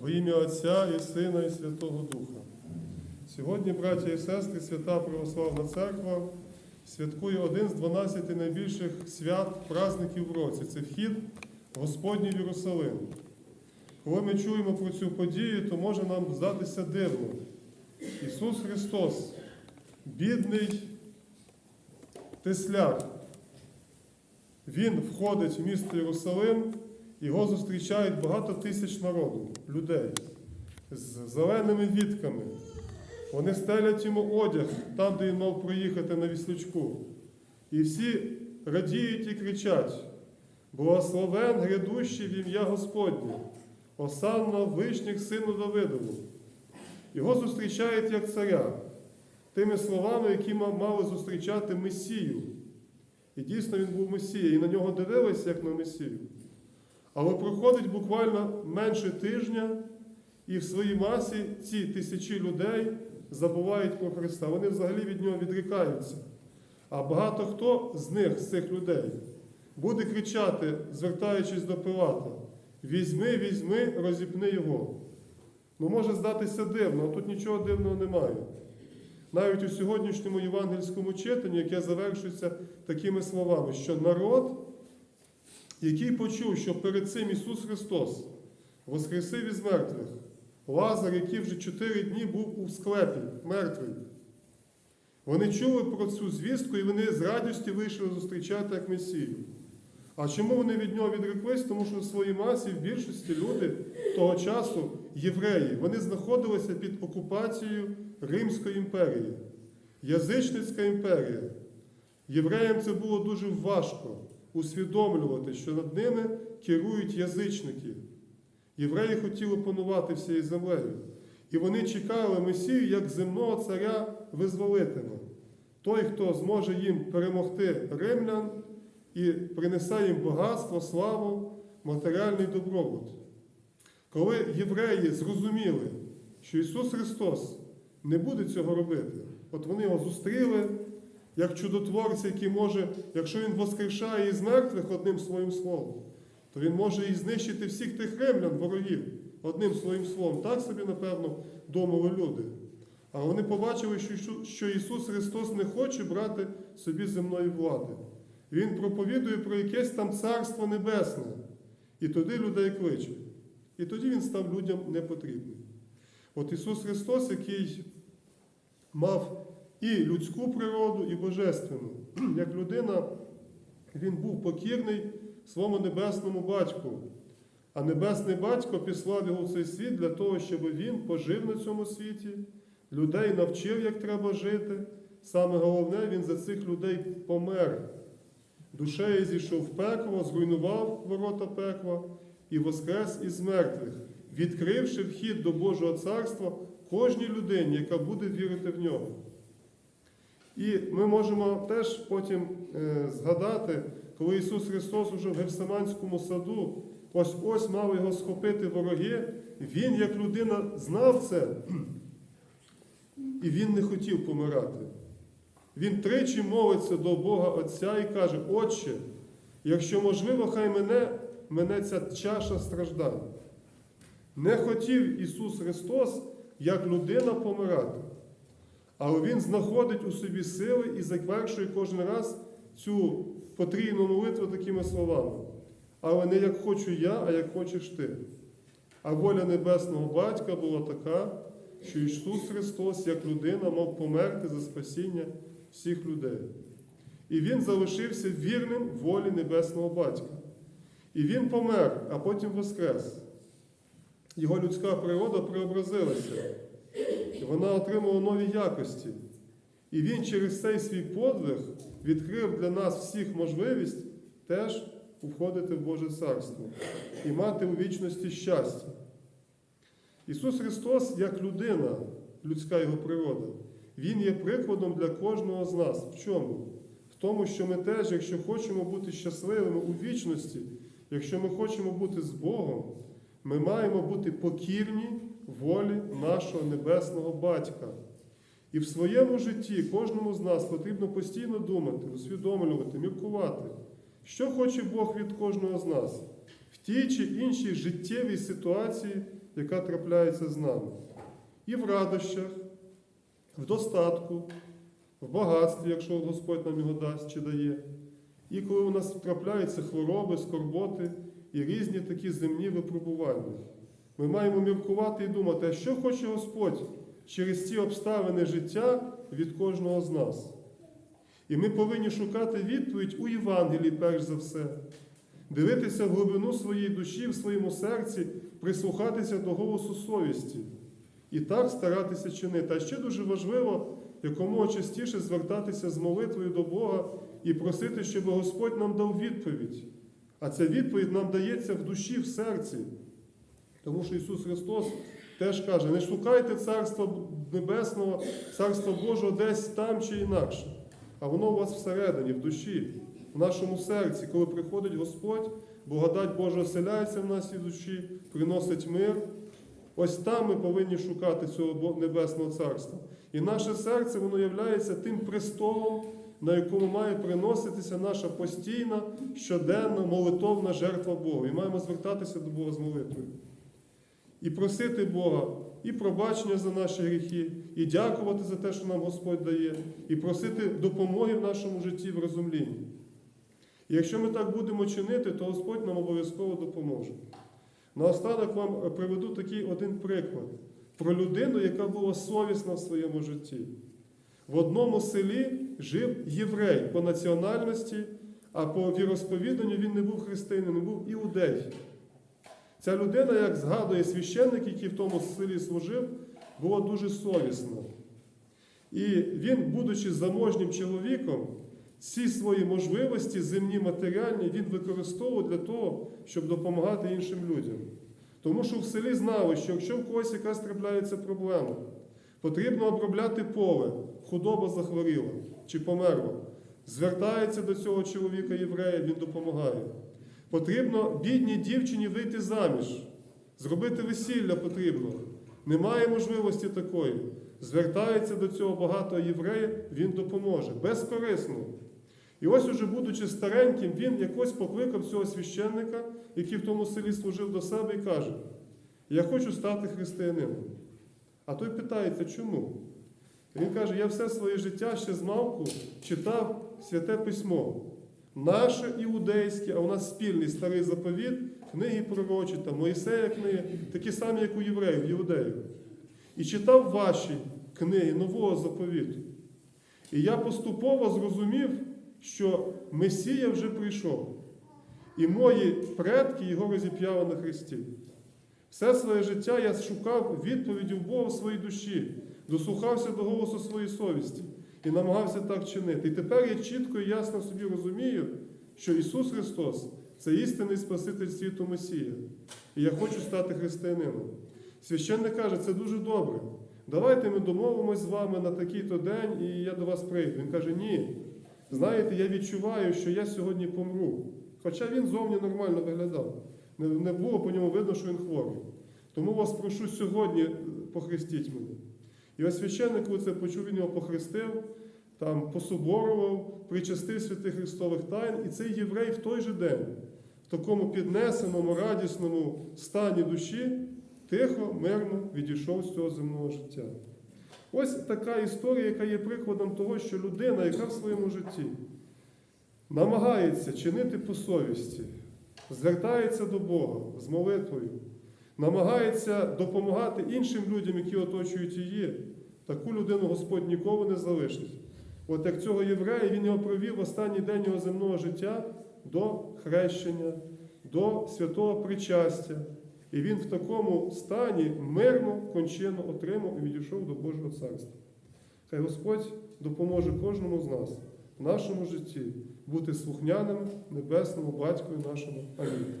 Во ім'я Отця і Сина, і Святого Духа. Сьогодні, браття і сестри, Свята Православна Церква святкує один з 12 найбільших свят, праздників в році. Це вхід Господній в Єрусалим. Коли ми чуємо про цю подію, то може нам здатися дивно. Ісус Христос, бідний тесляр, Він входить в місто Єрусалим, його зустрічають багато тисяч народу, людей з зеленими вітками. Вони стелять йому одяг там, де він мав проїхати на віслючку. І всі радіють і кричать: Благословен грядущий в ім'я Господнє, осанна вишніх сину Давидову. Його зустрічають як царя, тими словами, які мали зустрічати Месію. І дійсно він був Месія, і на нього дивилися, як на Месію. Але проходить буквально менше тижня, і в своїй масі ці тисячі людей забувають про Христа. Вони взагалі від нього відрікаються. А багато хто з них, з цих людей, буде кричати, звертаючись до Пилата: Візьми, візьми, розіпни його. Ну, може здатися дивно, а тут нічого дивного немає. Навіть у сьогоднішньому євангельському читанні, яке завершується такими словами, що народ, який почув, що перед цим Ісус Христос воскресив із мертвих, Лазар, який вже чотири дні був у склепі, мертвий. Вони чули про цю звістку і вони з радістю вийшли зустрічати як Месію. А чому вони від нього відреклись? Тому що в своїй масі в більшості люди того часу, євреї, вони знаходилися під окупацією Римської імперії, язичницька імперія. Євреям це було дуже важко усвідомлювати, що над ними керують язичники. Євреї хотіли панувати всією землею. І вони чекали Месію як земного царя визволителя. Той, хто зможе їм перемогти римлян і принесе їм багатство, славу, матеріальний добробут. Коли євреї зрозуміли, що Ісус Христос не буде цього робити, от вони його зустріли як чудотворця, який може, якщо Він воскрешає із мертвих одним своїм словом, то Він може і знищити всіх тих римлян, ворогів, одним своїм словом. Так собі, напевно, думали люди. А вони побачили, що Ісус Христос не хоче брати собі земної влади. Він проповідує про якесь там Царство Небесне. І туди людей кличе. І тоді Він став людям непотрібним. От Ісус Христос, який мав і людську природу, і божественну. Як людина, Він був покірний своєму небесному батьку. А небесний батько післав його в цей світ для того, щоб він пожив на цьому світі, людей навчив, як треба жити. Саме головне, він за цих людей помер. Душею зійшов в пекло, зруйнував ворота пекла і воскрес із мертвих, відкривши вхід до Божого царства кожній людині, яка буде вірити в нього. І ми можемо теж потім е, згадати, коли Ісус Христос уже в Гефсиманському саду ось ось мав його схопити вороги, Він, як людина, знав це, і він не хотів помирати. Він тричі молиться до Бога Отця і каже: Отче, якщо можливо, хай мене, мене ця чаша страждань. Не хотів Ісус Христос, як людина помирати. Але Він знаходить у собі сили і завершує кожен раз цю потрійну молитву такими словами. Але не як хочу я, а як хочеш ти. А воля Небесного Батька була така, що Ісус Христос, як людина, мав померти за спасіння всіх людей. І Він залишився вірним волі Небесного Батька. І Він помер, а потім воскрес. Його людська природа преобразилася. Вона отримала нові якості. І він через цей свій подвиг відкрив для нас всіх можливість теж входити в Боже Царство і мати у вічності щастя. Ісус Христос, як людина, людська його природа, Він є прикладом для кожного з нас. В чому? В тому, що ми теж, якщо хочемо бути щасливими у вічності, якщо ми хочемо бути з Богом, ми маємо бути покірні волі нашого Небесного Батька. І в своєму житті кожному з нас потрібно постійно думати, усвідомлювати, міркувати, що хоче Бог від кожного з нас в тій чи іншій життєвій ситуації, яка трапляється з нами. І в радощах, в достатку, в багатстві, якщо Господь нам його дасть чи дає. І коли у нас трапляються хвороби, скорботи і різні такі земні випробування. Ми маємо міркувати і думати, а що хоче Господь через ці обставини життя від кожного з нас. І ми повинні шукати відповідь у Євангелії, перш за все, дивитися в глибину своєї душі, в своєму серці, прислухатися до голосу совісті і так старатися чинити. А ще дуже важливо якомога частіше звертатися з молитвою до Бога і просити, щоб Господь нам дав відповідь. А ця відповідь нам дається в душі, в серці. Тому що Ісус Христос теж каже: не шукайте Царства Небесного, Царства Божого десь там чи інакше. А воно у вас всередині, в душі, в нашому серці, коли приходить Господь, благодать Божа оселяється в нашій душі, приносить мир. Ось там ми повинні шукати цього Небесного Царства. І наше серце, воно є тим престолом, на якому має приноситися наша постійна, щоденна молитовна жертва Богу. І маємо звертатися до Бога з молитвою. І просити Бога і пробачення за наші гріхи, і дякувати за те, що нам Господь дає, і просити допомоги в нашому житті в розумлінні. І якщо ми так будемо чинити, то Господь нам обов'язково допоможе. Наостанок вам приведу такий один приклад про людину, яка була совісна в своєму житті. В одному селі жив єврей по національності, а по віросповіданню він не був християнином, не був іудей. Ця людина, як згадує священник, який в тому селі служив, була дуже совісна. І він, будучи заможнім чоловіком, всі свої можливості, земні матеріальні, він використовував для того, щоб допомагати іншим людям. Тому що в селі знали, що якщо в когось якась трапляється проблема, потрібно обробляти поле, худоба захворіла чи померла. Звертається до цього чоловіка єврея, він допомагає. Потрібно бідній дівчині вийти заміж, зробити весілля потрібно. Немає можливості такої. Звертається до цього багато євреїв, він допоможе. Безкорисно. І ось, уже будучи стареньким, він якось покликав цього священника, який в тому селі служив до себе, і каже: Я хочу стати християнином. А той питається, чому? Він каже: я все своє життя ще з малку читав святе письмо. Наше іудейське, а у нас спільний старий заповіт, книги пророчі, там, Моїсея книги, такі самі, як у євреїв, іудеїв. І читав ваші книги нового заповіту. І я поступово зрозумів, що Месія вже прийшов. І мої предки його розіп'яли на Христі. Все своє життя я шукав відповіді в Бога в своїй душі, дослухався до голосу своєї совісті і намагався так чинити. І тепер я чітко і ясно собі розумію, що Ісус Христос це істинний Спаситель світу Месія. І я хочу стати християнином. Священник каже, це дуже добре. Давайте ми домовимось з вами на такий-то день, і я до вас прийду. Він каже, ні. Знаєте, я відчуваю, що я сьогодні помру. Хоча він зовні нормально виглядав. Не, було по ньому видно, що він хворий. Тому вас прошу сьогодні похрестіть мене. І ось священник, коли це почув, він його похрестив, там пособорував, причастив святих Христових тайн. І цей єврей в той же день, в такому піднесеному, радісному стані душі, тихо, мирно відійшов з цього земного життя. Ось така історія, яка є прикладом того, що людина, яка в своєму житті намагається чинити по совісті, звертається до Бога з молитвою, намагається допомагати іншим людям, які оточують її, таку людину Господь ніколи не залишить. От як цього єврея, він його провів в останній день його земного життя до хрещення, до святого причастя. І він в такому стані мирно, кончину отримав і відійшов до Божого царства. Хай Господь допоможе кожному з нас в нашому житті бути слухняним небесному батькові нашому. Амінь.